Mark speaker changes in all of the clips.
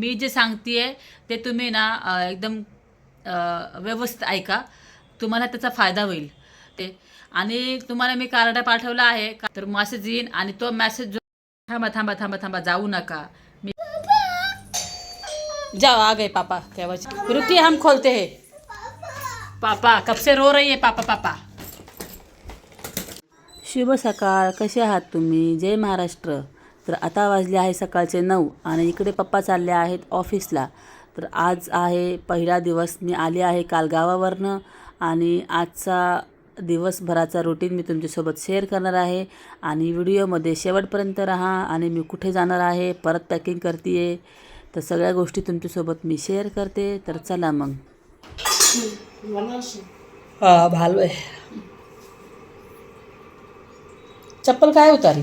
Speaker 1: मी जे सांगतेय ते तुम्ही ना एकदम व्यवस्थित ऐका. तुम्हाला त्याचा फायदा होईल. ते आणि तुम्हाला मी कार्ड पाठवला आहे. का- तर मॅसेज येईन आणि तो मॅसेज जो थांबा थांबा थांबा थांबा जाऊ नका. मी जाओ आ गए पापा क्या वजह रुकिए हम खोलते हैं. पापा कब से रो रही है पापा पापा? शुभ सकाळ. कसे आहात तुम्ही? जय महाराष्ट्र. तर आता वाजले आहे सकाळचे नऊ आणि इकडे पप्पा चालले आहेत ऑफिसला. तर आज आहे पहिला दिवस. मी आले आहे काल गावावरनं आणि आजचा दिवसभराचा रुटीन मी तुमच्यासोबत शेअर करणार आहे. आणि व्हिडिओमध्ये शेवटपर्यंत राहा आणि मी कुठे जाणार आहे परत पॅकिंग करते आहे तर सगळ्या गोष्टी तुमच्यासोबत मी शेअर करते. तर चला मग. भालो चप्पल काय उतारी?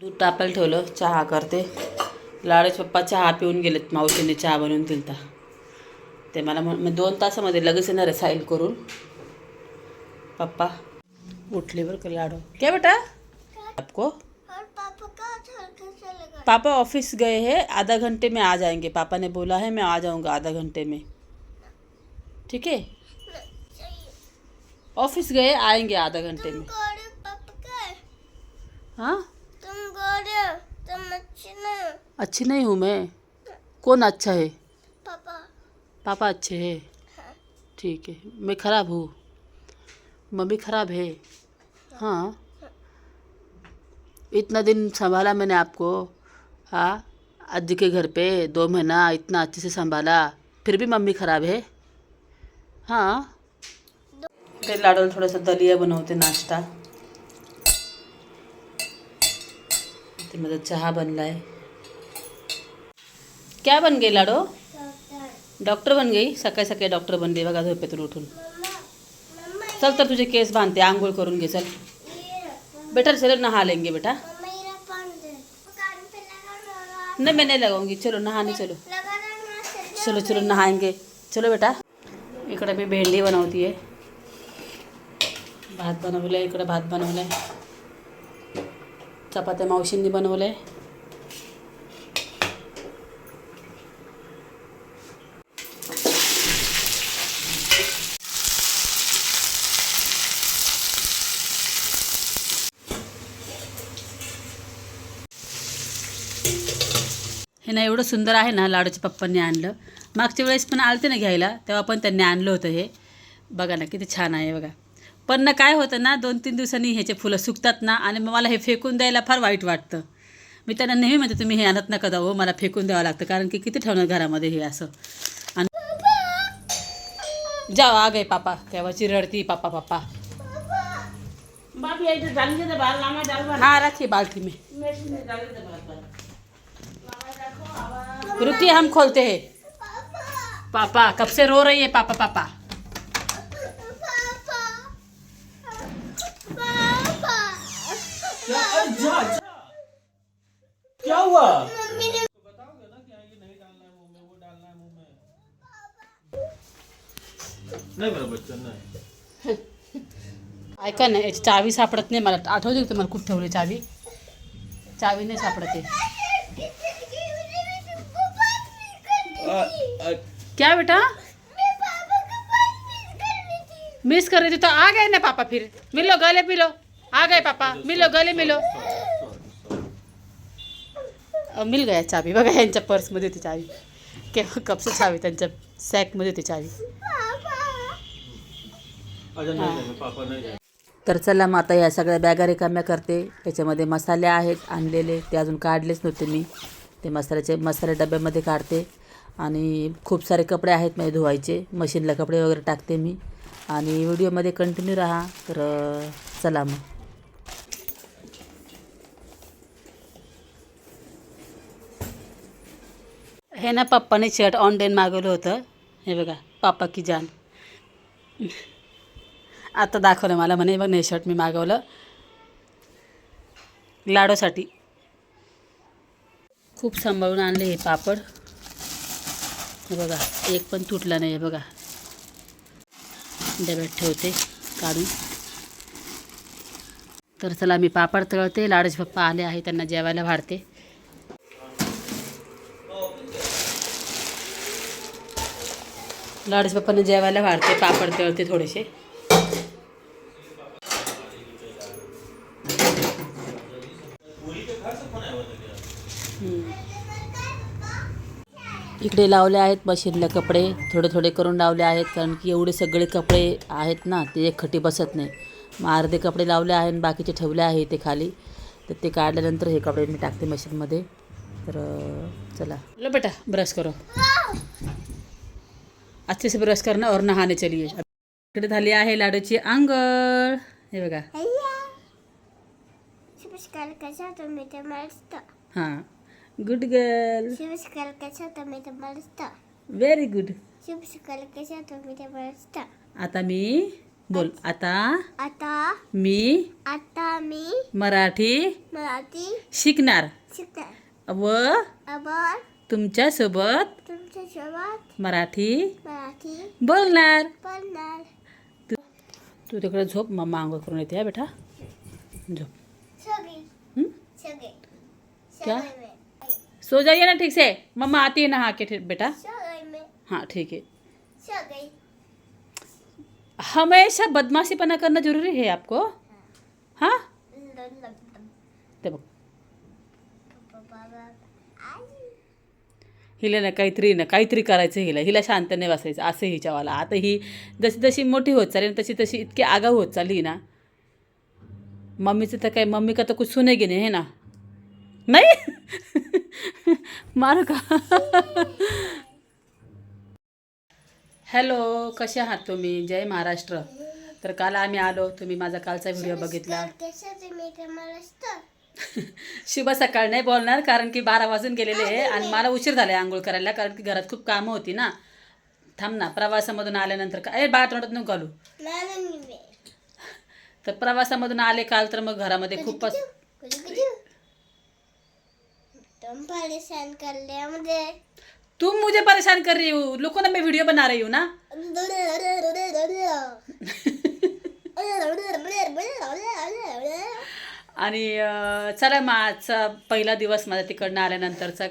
Speaker 1: दूध तापायला ठेवलं चहा करते. लाडेच पप्पा चहा पिऊन गेलेत मावशीने चहा बनवून दिलता. ते मला म्हण मी दोन तासामध्ये लगेच येणार आहे साईल करून. पप्पा उठले बरं का लाडो. क्या बेटा? आपको
Speaker 2: पापा
Speaker 1: ऑफिस गए हैं आधा घंटे में आ जाएंगे. पापा ने बोला है मैं आ जाऊंगा आधा घंटे में. ठीक है? ऑफिस गए आएंगे आधा घंटे में. हाँ?
Speaker 2: गोरे तुम अच्छे नहीं
Speaker 1: अच्छी नहीं हूँ मैं। कौन अच्छा है?
Speaker 2: पापा।
Speaker 1: पापा अच्छे हैं।
Speaker 2: हाँ।
Speaker 1: ठीक है मैं खराब हूँ। मम्मी खराब है। हाँ। इतना दिन संभाला मैंने आपको। हाँ अज्जी के घर पे दो महीना इतना अच्छे से संभाला फिर भी मम्मी खराब है? हाँ। ते थोड़ा सा दलिया बनवते नाश्ता। ते माझा चहा बनलाय क्या बन गई लाडो? डॉक्टर बन गई? सकाळी सकाळी डॉक्टर बनली बघा झोपेतून उठून
Speaker 2: मम्मा मम्मा
Speaker 1: चल तर तुझे केस बांधते, आंघोळ करून घे, चल। बेटा चलो नहा लेंगे बेटा। नहीं, मैं नहीं लगाऊँगी। चलो, नहाने चलो। चलो चलो, नहाएँगे। चलो बेटा। इकडे मी भेंडी बनवती आहे भात बनवलं इकडे भात बनवलं चपात्या मावशींनी बनवलं आहे हे ना एवढं सुंदर आहे ना लाडूच्या पप्पांनी आणलं. मागच्या वेळेस पण आलते ना घ्यायला तेव्हा पण त्यांनी आणलं होतं हे. बघा ना किती छान आहे बघा. पण ना काय होतं ना दोन तीन दिवसांनी ह्याचे फुलं सुकतात ना आणि मला हे फेकून द्यायला फार वाईट वाटतं. मी त्यांना नेहमी म्हणते तुम्ही हे आणत नका जाऊ मला फेकून द्यावं लागतं कारण की किती ठेवणार घरामध्ये हे असं. आणि जाव आग आहे पापा तेव्हा रडती पापा पापा. हा राखी बाल्टी मी. रुकी हम खोलते है. पापा कब से रो रही है पापा पापा?
Speaker 3: क्या हुआ?
Speaker 4: नाही बरं बच्चन नाही।
Speaker 1: ऐका ना याची चावी सापडत नाही मला आठवते का तुम्हाला कुठं ठेवली चावी चावी नाही सापडत। क्या बेटा? मिस कर रही थी तो आ गए ना पापा फिर। मिलो गले मिलो। आ गए पापा। मिलो गले मिलो। मिल गया चावी बघा यांच्या पर्समध्ये होती चावी केव्हा कपचं चावी त्यांच्या सॅकमध्ये होती चावी. तर चला मग आता या सगळ्या बॅगा रिकाम्या करते. त्याच्यामध्ये मसाले आहेत आणलेले. ते अजून काढलेच नव्हते मी. ते मसाल्याचे मसाले डब्यामध्ये काढते. आणि खूप सारे कपडे आहेत माझे धुवायचे. मशीनला कपडे वगैरे टाकते मी. आणि व्हिडिओमध्ये कंटिन्यू राहा. तर चला मग. हे ना पप्पाने शर्ट ऑनलाईन मागवलं होतं. हे बघा पापा की जान. आता दाखवलं मला म्हणे बघ नाही शर्ट मी मागवलं. लाडोसाठी. खूप सांभाळून आणले हे पापड. हे बघा एक पण तुटला नाही बघा. डब्यात ठेवते काढून. तर चला मी पापड तळते लाडूचे पप्पा आले आहे त्यांना जेवायला वाढते. लाडूस पप्पांना जेवायला वाढते पापड तळते थोडेसे. इकडे लावले आहेत मशीनला कपडे थोडे थोडे करून लावले आहेत कारण की एवढे सगळे कपडे आहेत ना ते एक खटी बसत नाही. मग अर्धे कपडे लावले आहेत आणि बाकीचे ठेवले आहे ते खाली. तर ते काढल्यानंतर हे कपडे मी टाकते मशीनमध्ये. तर चला. लो बेटा ब्रश करो. अच्छे से ब्रश करना और नहाने चलिए इकडे झाली आहे लाडूची आंघोळ. हे बघा.
Speaker 2: शिवस्कार मस्त.
Speaker 1: हां. गुड गर्ल
Speaker 2: शिवस्कार मस्त.
Speaker 1: व्हेरी गुड
Speaker 2: शिवस्कार मस्त.
Speaker 1: आता मी बोल. आता
Speaker 2: आता
Speaker 1: मी
Speaker 2: आता मी
Speaker 1: मराठी
Speaker 2: मराठी
Speaker 1: शिकणार.
Speaker 2: शिकणार.
Speaker 1: व
Speaker 2: अबर
Speaker 1: तुमच्यासोबत
Speaker 2: तुमच्या सोबत
Speaker 1: मराठी
Speaker 2: मराठी
Speaker 1: बोलणार.
Speaker 2: बोलणार.
Speaker 1: तू तिकडे झोप मम्मा आंघोळ करून येते हा बेटा. झोप. क्या? सो जाइए ना ठीक से. मम्मा आती है नहा के ठीक बेटा. हाँ ठीक है. हमेशा बदमाशीपना करना ज़रूरी है आपको? हाँ. ते बघ हिला ना काहीतरी ना काहीतरी करायचं हिला. हिला शांत नाही बसायचं असं हिच्यावाला. आता ही जशी जशी मोठी होत चालली ना, तशी तशी इतकी आगाऊ होत चालली ना. मम्मीचं तर काय मम्मी का तर कुछ सुने नाही हे ना? नाही? मारू का? हॅलो कसे आहात तुम्ही? जय महाराष्ट्र. तर काल आम्ही आलो तुम्ही माझा कालचा व्हिडिओ बघितला.
Speaker 2: ते
Speaker 1: शुभ सकाळ. नाही बोलणार कारण की बारा वाजून गेलेले आहे आणि मला उशीर झाला आंघोळ करायला कारण की घरात खूप कामं होती ना. थांब ना प्रवासामधून आल्यानंतर काय बाळ तोंडात नको घालू. तर प्रवासामधून आले काल तर मग घरामध्ये खूपच
Speaker 2: लिया मुझे
Speaker 1: परेशान कर रही हो. ना मैं वीडियो बना रही हूँ ना. आणि चला मग आजचा पहिला दिवस माझा तिकडनं आल्यानंतरचा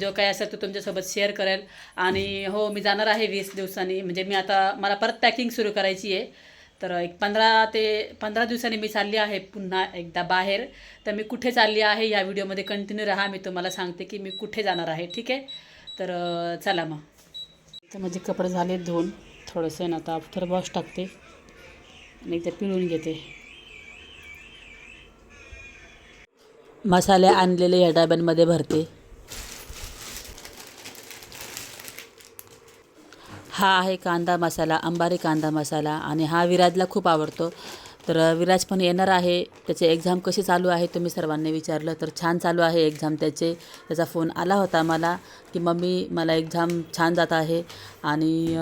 Speaker 1: जो काही असेल तो तुमच्यासोबत शेअर करेल. आणि हो मी जाणार आहे वीस दिवसांनी. म्हणजे मी आता मला परत पॅकिंग सुरू करायची आहे. तर एक पंधरा ते पंधरा दिवसांनी मी चालली आहे पुन्हा एकदा बाहेर. तर मी कुठे चालली आहे या व्हिडिओमध्ये कंटिन्यू राहा. मी तुम्हाला सांगते की मी कुठे जाणार आहे. ठीक आहे? तर चला मग. तर माझे कपडे झाले धुवून. थोडंसं ना आता आफ्टर वॉश टाकते. आणि एकदा पिळून घेते. मसाले आणलेले या डब्यांमध्ये भरते. हा आहे कांदा मसाला अंबारी कांदा मसाला आणि हा विराजला खूप आवडतो. तर विराज पण येणार आहे. त्याचे एक्झाम कशी चालू आहे तुम्ही सर्वांनी विचारलं. तर छान चालू आहे एक्झाम त्याचे. त्याचा फोन आला होता मला की मम्मी मला एक्झाम छान जात आहे आणि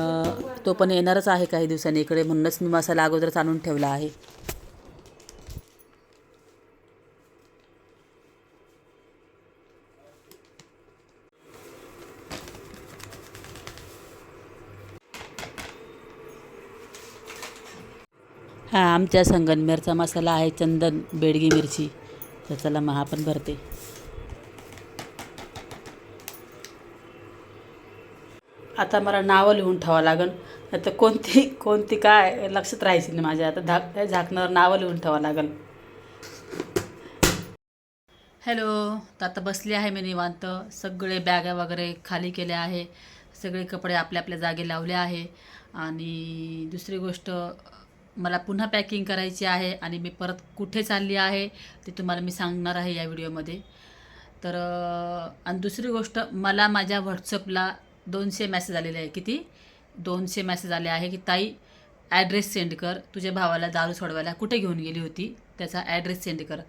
Speaker 1: तो पण येणारच आहे काही दिवसांनी इकडे. म्हणूनच मी मसाला अगोदरच आणून ठेवला आहे. हा आमच्या संगनमेरचा मसाला आहे चंदन बेडगी मिरची. तर चला मग हा पण भरते. आता मला नावं लिहून ठेवावं लागेल नाही तर कोणती कोणती काय लक्षात राहायची नाही माझ्या. आता झाक झाकणावर नावं लिहून ठेवावं लागेल हॅलो तर आता बसली आहे मी निवांत. सगळे बॅगा वगैरे खाली केल्या आहे. सगळे कपडे आपल्या आपल्या जागे लावले आहे. आणि दुसरी गोष्ट मला पुन्हा पॅकिंग करायची आहे आणि मी परत कुठे चालली आहे ते तुम्हाला मी सांगणार आहे या व्हिडिओमध्ये. तर आणि दुसरी गोष्ट मला माझ्या व्हॉट्सअपला दोनशे मॅसेज आलेले आहे. किती? दोनशे मॅसेज आले आहे की ताई ॲड्रेस सेंड कर. तुझ्या भावाला दारू सोडवायला कुठे घेऊन गेली होती? त्याचा ॲड्रेस सेंड कर.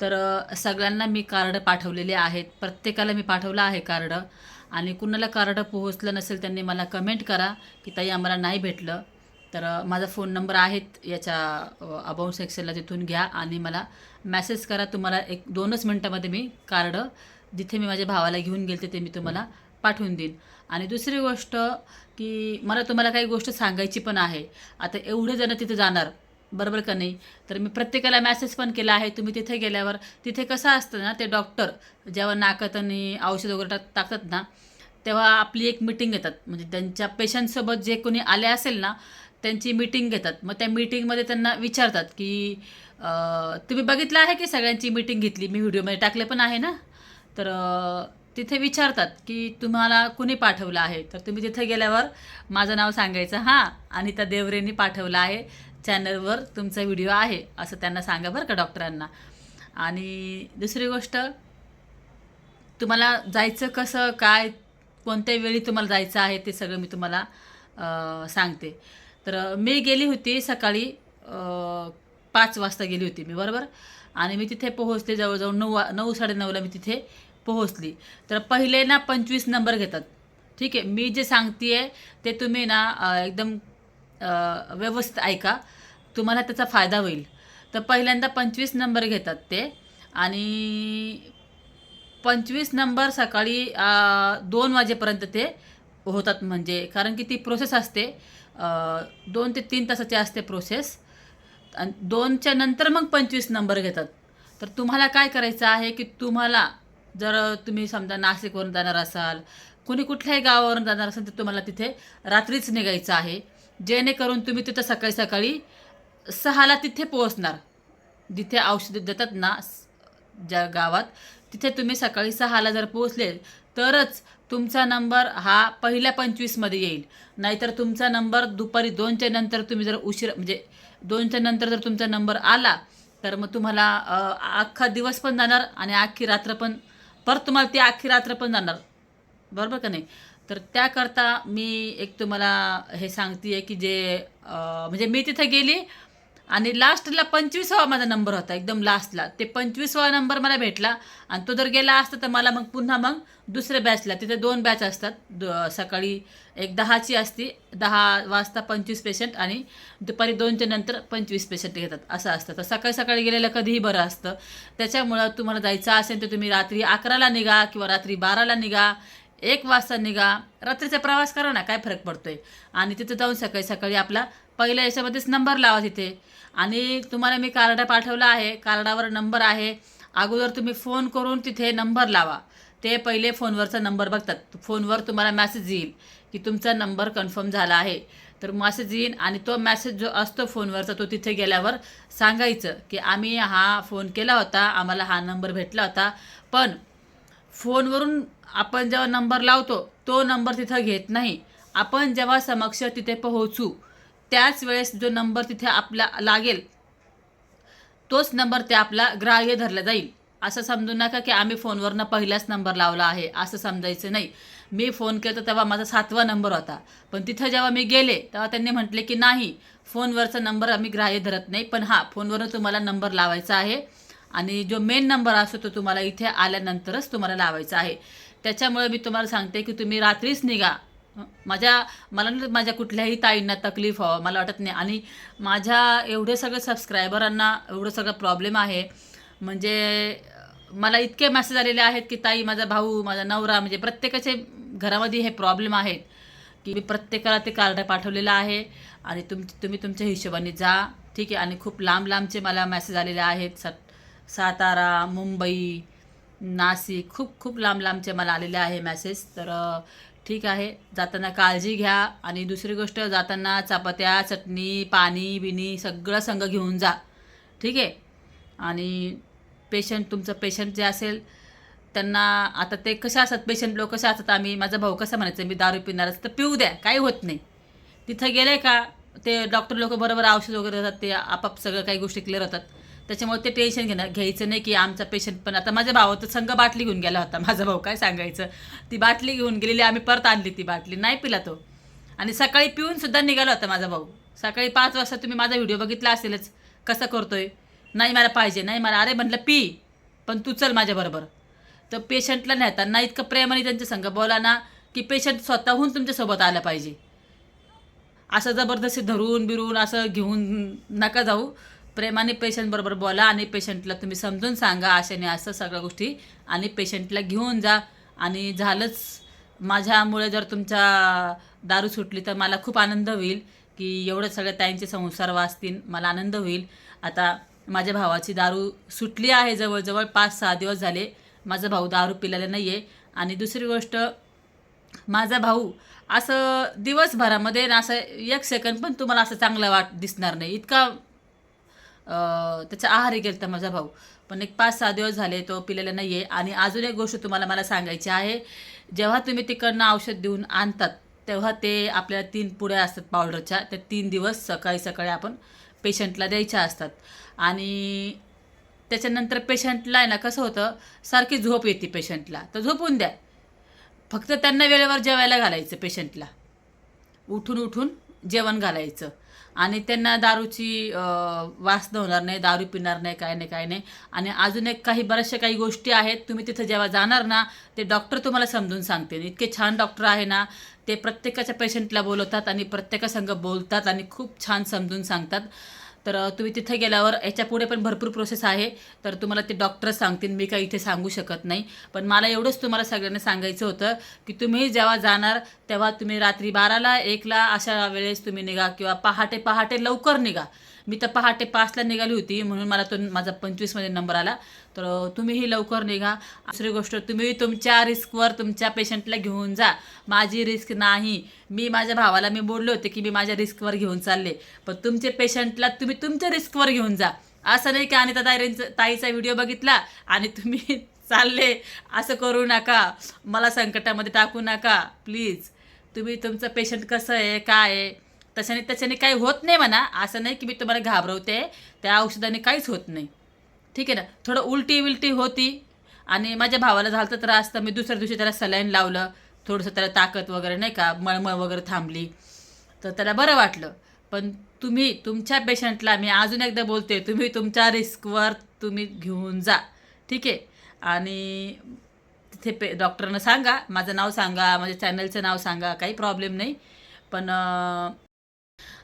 Speaker 1: तर सगळ्यांना मी कार्ड पाठवलेले आहेत. प्रत्येकाला मी पाठवलं आहे कार्ड आणि कुणाला कार्ड पोहोचलं नसेल त्यांनी मला कमेंट करा की ताई आम्हाला नाही भेटलं. तर माझा फोन नंबर आहेत याच्या अबाउंट सेक्शनला तिथून घ्या आणि मला मॅसेज करा. तुम्हाला एक दोनच मिनटामध्ये मी कार्ड जिथे मी माझ्या भावाला घेऊन गेले ते मी तुम्हाला पाठवून देईन. आणि दुसरी गोष्ट की मला तुम्हाला काही गोष्ट सांगायची पण आहे. आता एवढे जण तिथे जाणार बरोबर का नाही? तर मी प्रत्येकाला मॅसेज पण केला आहे. तुम्ही तिथे गेल्यावर तिथे कसं असतं ना ते डॉक्टर जेव्हा नाकात आणि औषध वगैरे टाक टाकतात ना तेव्हा आपली एक मिटिंग घेतात म्हणजे त्यांच्या पेशंटसोबत जे कोणी आले असेल ना त्यांची मीटिंग घेतात. मग त्या मीटिंगमध्ये त्यांना विचारतात की तुम्ही बघितलं आहे की सगळ्यांची मीटिंग घेतली? मी व्हिडिओमध्ये टाकले पण आहे ना. तर तिथे विचारतात की तुम्हाला कुणी पाठवलं आहे? तर तुम्ही तिथे गेल्यावर माझं नाव सांगायचं हां अनिता देवरेंनी पाठवलं आहे. चॅनलवर तुमचा व्हिडिओ आहे. असं त्यांना सांगा बरं का डॉक्टरांना. आणि दुसरी गोष्ट तुम्हाला जायचं कसं काय कोणत्या वेळी तुम्हाला जायचं आहे ते सगळं मी तुम्हाला सांगते. तर मी गेली होती सकाळी पाच वाजता गेली होती मी बरोबर? आणि मी तिथे पोहोचले जवळजवळ नऊ नऊ साडेनऊला मी तिथे पोहोचली. तर पहिले ना पंचवीस नंबर घेतात. ठीक आहे? मी जे सांगते आहे ते तुम्ही ना एकदम व्यवस्थित ऐका. तुम्हाला त्याचा फायदा होईल. तर पहिल्यांदा पंचवीस नंबर घेतात ते. आणि पंचवीस नंबर सकाळी दोन वाजेपर्यंत ते होतात म्हणजे कारण की ती प्रोसेस असते. दोन ते तीन तासाची असते प्रोसेस आणि दोनच्या नंतर मग पंचवीस नंबर घेतात. तर तुम्हाला काय करायचं आहे की तुम्हाला जर तुम्ही समजा नाशिकवरून जाणार असाल कुणी कुठल्याही गावावरून जाणार असाल तर तुम्हाला तिथे रात्रीच निघायचं आहे. जेणेकरून तुम्ही तिथं सकाळी सकाळी सहाला तिथे पोहोचणार. जिथे औषधं देतात ना ज्या गावात तिथे तुम्ही सकाळी सहाला जर पोहोचले तरच तुमचा नंबर हा पहिल्या पंचवीसमध्ये येईल. नाहीतर तुमचा नंबर दुपारी दोनच्या नंतर तुम्ही जर उशीर म्हणजे दोनच्या नंतर जर तुमचा नंबर आला तर मग तुम्हाला अख्खा दिवस पण जाणार आणि अख्खी रात्र पण परत तुम्हाला ती अख्खी रात्र पण जाणार. बरोबर का नाही? तर त्याकरता मी एक तुम्हाला हे सांगते आहे की जे म्हणजे मी तिथे गेली आणि लास्टला पंचवीसावा माझा नंबर होता एकदम लास्टला ते पंचवीसावा नंबर मला भेटला आणि तो जर गेला असता तर मला मग पुन्हा मग दुसऱ्या बॅचला तिथे दोन बॅच असतात. द सकाळी एक दहाची असती दहा वाजता पंचवीस पेशंट आणि दुपारी दोनच्या नंतर पंचवीस पेशंट घेतात. असं असतं. तर सकाळी सकाळी गेलेलं कधीही बरं असतं. त्याच्यामुळं तुम्हाला जायचं असेल तर तुम्ही रात्री अकराला निघा किंवा रात्री बाराला निघा एक वाजता निघा. रात्रीचा प्रवास करा ना काय फरक पडतोय? आणि तिथे जाऊन सकाळी सकाळी आपला पहिल्या याच्यामध्येच नंबर लावा तिथे. आणि तुम्हाला मी कार्ड पाठवलं आहे कार्डावर नंबर आहे. अगोदर तुम्ही फोन करून तिथे नंबर लावा. ते पहिले फोनवरचा नंबर बघतात. फोनवर तुम्हाला मॅसेज येईल की तुमचा नंबर कन्फर्म झाला आहे. तर मॅसेज येईल आणि तो मॅसेज जो असतो फोनवरचा तो तिथे गेल्यावर सांगायचं की आम्ही हा फोन केला होता आम्हाला हा नंबर भेटला होता. पण फोनवरून आपण जेव्हा नंबर लावतो तो नंबर तिथं घेत नाही. आपण जेव्हा समक्ष तिथे पोहोचू त्याच वेळेस जो नंबर तिथे आपला लागेल तोच नंबर ते आपला ग्राह्य धरला जाईल. असं समजू नका की आम्ही फोनवरनं पहिलाच नंबर लावला आहे असं समजायचं नाही. मी फोन केला तेव्हा माझा सातवा नंबर होता. पण तिथं जेव्हा मी गेले तेव्हा त्यांनी म्हटले की नाही फोनवरचा नंबर आम्ही ग्राह्य धरत नाही पण हां फोनवरून तुम्हाला नंबर लावायचा आहे. आणि जो मेन नंबर असतो तो तुम्हाला इथे आल्यानंतरच तुम्हाला लावायचा आहे. त्याच्यामुळे मी तुम्हाला सांगते की तुम्ही रात्रीच निघा. माझ्या मला नाही माझ्या कुठल्याही ताईंना तकलीफ व्हावं मला वाटत नाही. आणि माझ्या एवढे सगळे सबस्क्रायबरांना एवढं सगळं प्रॉब्लेम आहे. म्हणजे मला इतके मेसेज आलेले आहेत की ताई माझा भाऊ माझा नवरा म्हणजे प्रत्येकाचे घरामध्ये हे प्रॉब्लेम आहेत. की मी प्रत्येकाला ते कार्ड पाठवलेलं आहे आणि तुम तुम्ही तुमच्या हिशोबाने जा. ठीक आहे? आणि खूप लांब लांबचे मला मेसेज आलेले आहेत. सात सातारा मुंबई नाशिक खूप खूप लांब लांबचे मला आलेले आहे मेसेज तर ठीक आहे. जाताना काळजी घ्या आणि दुसरी गोष्ट जाताना चपात्या चटणी पाणी बिनी सगळं संघ घेऊन जा. ठीक आहे? आणि पेशंट तुमचं पेशंट जे असेल त्यांना आता ते कसे असतात? पेशंट लोक कसे असतात आम्ही? माझा भाऊ कसा म्हणायचं मी दारू पिणार तर पिऊ द्या काही होत नाही. तिथं गेले का? ते डॉक्टर लोक बरोबर औषध वगैरे देतात ते आपाप सगळं काही गोष्टी क्लिअर होतात. त्याच्यामुळे ते टेन्शन घेणार घ्यायचं नाही की आमचा पेशंट पण आता माझ्या भावाचं संघ बाटली घेऊन गेला होता माझा भाऊ काय सांगायचं? ती बाटली घेऊन गेलेली आम्ही परत आणली ती बाटली नाही पिला तो. आणि सकाळी पिऊन सुद्धा निघाला होता माझा भाऊ. सकाळी पाच वाजता तुम्ही माझा व्हिडिओ बघितला असेलच कसं करतोय? नाही मला पाहिजे नाही मला अरे म्हटलं पी पण तू चल माझ्याबरोबर तर पेशंटला नेताना इतकं प्रेमाने त्यांच्या संग बोला ना की पेशंट स्वतःहून तुमच्यासोबत आलं पाहिजे. असं जबरदस्ती धरून बिरून असं घेऊन नका जाऊ. प्रेमाने पेशंटबरोबर बोला आणि पेशंटला तुम्ही समजून सांगा आशेने असं सगळ्या गोष्टी. आणि पेशंटला घेऊन जा. आणि झालंच माझ्यामुळे जर तुमच्या दारू सुटली तर मला खूप आनंद होईल की एवढं सगळ्या ताईंचे संसार वाचतील मला आनंद होईल. आता माझ्या भावाची दारू सुटली आहे जवळजवळ पाच सहा दिवस झाले. माझा भाऊ दारू पिलेला नाही आहे आणि दुसरी गोष्ट माझा भाऊ असं दिवसभरामध्ये असं एक सेकंद पण तुम्हाला असं चांगलं वाट दिसणार नाही. इतका त्याचा त्याच्या आहारी गेलता माझा भाऊ. पण एक पाच सहा दिवस झाले तो पिलेला नाही आहे आणि अजून एक गोष्ट तुम्हाला मला सांगायची आहे. जेव्हा तुम्ही तिकडनं औषध देऊन आणतात तेव्हा ते आपल्याला तीन पुड्या असतात पावडरच्या त्या तीन दिवस सकाळी सकाळी आपण पेशंटला द्यायच्या असतात. आणि त्याच्यानंतर पेशंटला आहे ना कसं होतं सारखी झोप येते पेशंटला तर झोपून द्या. फक्त त्यांना वेळेवर जेवायला घालायचं पेशंटला उठून उठून जेवण घालायचं. आणि त्यांना दारूची अं, होणार नाही दारू पिणार नाही काय नाही काय नाही. आणि अजून एक काही बऱ्याचशा काही गोष्टी आहेत तुम्ही तिथं जेव्हा जाणार ना ते डॉक्टर तुम्हाला समजून सांगतील. इतके छान डॉक्टर आहे ना ते प्रत्येकाच्या पेशंटला बोलवतात आणि प्रत्येकासंग बोलतात आणि खूप छान समजून सांगतात. तर तुम्ही तिथे गेल्यावर याच्यापुढे पण भरपूर प्रोसेस आहे. तर तुम्हाला ते डॉक्टर सांगतील मी काही इथे सांगू शकत नाही. पण मला एवढंच तुम्हाला सगळ्यांना सांगायचं होतं की तुम्ही जेव्हा जाणार तेव्हा तुम्ही रात्री बाराला एकला अशा वेळेस तुम्ही निघा किंवा पहाटे पहाटे लवकर निघा. मी तर पहाटे पाचला निघाली होती म्हणून मला तो माझा पंचवीसमध्ये नंबर आला. तर तुम्हीही लवकर निघा. दुसरी गोष्ट तुम्ही तुमच्या रिस्कवर तुमच्या पेशंटला घेऊन जा. माझी रिस्क नाही. मी माझ्या भावाला मी बोलले होते की मी माझ्या रिस्कवर घेऊन चालले. पण तुमचे पेशंटला तुम्ही तुमच्या रिस्कवर घेऊन जा. असं नाही की अनिता ताईंचा ताईचा व्हिडिओ बघितला आणि तुम्ही चालले. असं करू नका. मला संकटामध्ये टाकू नका. प्लीज तुम्ही तुमचं पेशंट कसं आहे काय आहे? तशाने त्याच्याने काही होत नाही म्हणा. असं नाही की मी तुम्हाला घाबरवते. त्या औषधाने काहीच होत नाही. ठीक आहे ना? थोडं उलटी विलटी होती. आणि माझ्या भावाला झालं तर त्रास तर मी दुसऱ्या दिवशी त्याला सलाईन लावलं. थोडंसं त्याला ताकद वगैरे नाही का? मळमळ वगैरे थांबली. तर त्याला बरं वाटलं. पण तुम्ही तुमच्या पेशंटला मी अजून एकदा बोलते तुम्ही तुमच्या रिस्कवर तुम्ही घेऊन जा. ठीक आहे? आणि तिथे पे डॉक्टरनं सांगा. माझं नाव सांगा माझ्या चॅनलचं नाव सांगा. काही प्रॉब्लेम नाही. पण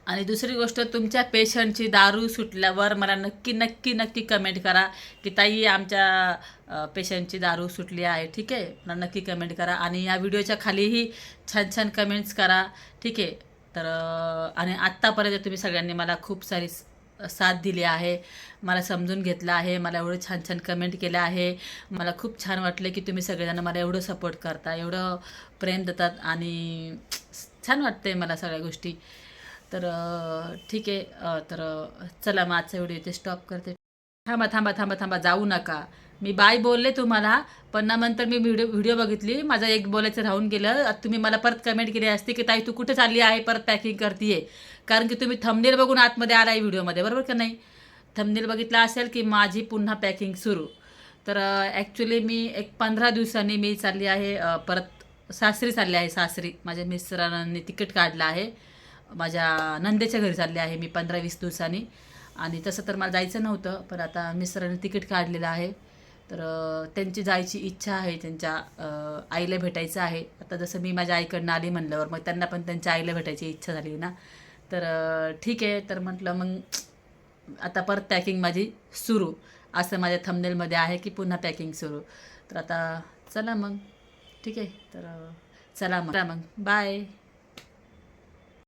Speaker 1: आणि दुसरी गोष्ट तुमच्या पेशंटची दारू सुटल्यावर मला नक्की नक्की नक्की कमेंट करा की ताई आमच्या पेशंटची दारू सुटली आहे ठीक आहे? मला नक्की कमेंट करा आणि या व्हिडिओच्या खालीही छान छान कमेंट्स करा ठीक आहे? तर आणि आत्तापर्यंत तुम्ही सगळ्यांनी मला खूप सारी साथ दिली आहे मला समजून घेतलं आहे मला एवढं छान छान कमेंट केलं आहे मला खूप छान वाटलं की तुम्ही सगळेजण मला एवढं सपोर्ट करता एवढं प्रेम देतात आणि छान वाटते मला सगळ्या गोष्टी. तर ठीक आहे. तर चला मग आजचा व्हिडिओ इथे स्टॉप करते. थांबा थांबा थांबा थांबा जाऊ नका. मी बाय बोलले तुम्हाला पण ना नंतर मी व्हिडिओ व्हिडिओ बघितली. माझा एक बोलायचं राहून गेलं. तुम्ही मला परत कमेंट केली असते की ताई तू कुठे चालली आहे? परत पॅकिंग करते कारण की तुम्ही थंबनेल बघून आतमध्ये आला आहे व्हिडिओमध्ये बरोबर का नाही? थंबनेल बघितला असेल की माझी पुन्हा पॅकिंग सुरू. तर ॲक्च्युली मी एक पंधरा दिवसांनी मी चालली आहे परत सासरी चालली आहे सासरी. माझ्या मिस्टरांनी तिकीट काढलं आहे. माझ्या नंदेच्या घरी चालले आहे मी पंधरा वीस दिवसांनी. आणि तसं तर मला जायचं नव्हतं पण आता मिस्टरांनी तिकीट काढलेलं आहे. तर त्यांची जायची इच्छा आहे त्यांच्या आईला भेटायचं आहे. आता जसं मी माझ्या आईकडनं आली म्हणल्यावर मग त्यांना पण त्यांच्या आईला भेटायची इच्छा झाली ना. तर ठीक आहे तर म्हटलं मग आता परत पॅकिंग माझी सुरू. असं माझ्या थंबनेलमध्ये आहे की पुन्हा पॅकिंग सुरू. तर आता चला मग. ठीक आहे तर चला मग. चला मग. बाय